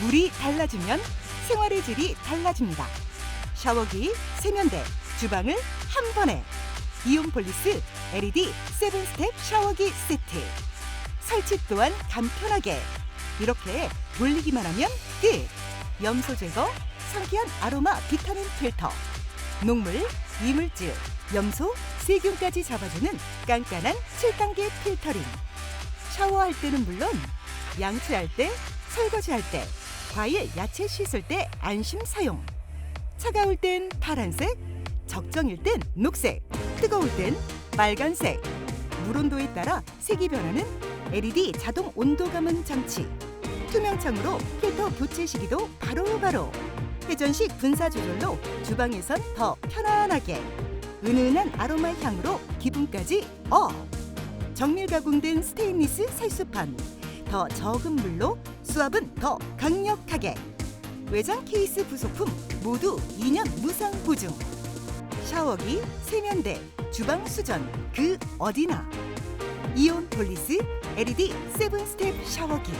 물이 달라지면 생활의 질이 달라집니다. 샤워기, 세면대, 주방을 한 번에 이온폴리스 LED 세븐 스텝 샤워기 세트. 설치 또한 간편하게 이렇게 돌리기만 하면 끝. 염소 제거, 상쾌한 아로마 비타민 필터, 녹물, 이물질, 염소, 세균까지 잡아주는 깐깐한 7단계 필터링. 샤워할 때는 물론 양치할 때, 설거지할 때, 과일, 야채 씻을 때 안심 사용. 차가울 땐 파란색, 적정일 땐 녹색, 뜨거울 땐 빨간색. 물 온도에 따라 색이 변하는 LED 자동 온도 감은 장치. 투명창으로 필터 교체 시기도 바로바로. 회전식 분사 조절로 주방에선 더 편안하게. 은은한 아로마 향으로 기분까지 업. 정밀 가공된 스테인리스 살수판. 더 적은 물로 수압은 더 강력하게. 외장 케이스 부속품 모두 2년 무상 보증. 샤워기, 세면대, 주방 수전 그 어디나. 이온 폴리스 LED 세븐 스텝 샤워기.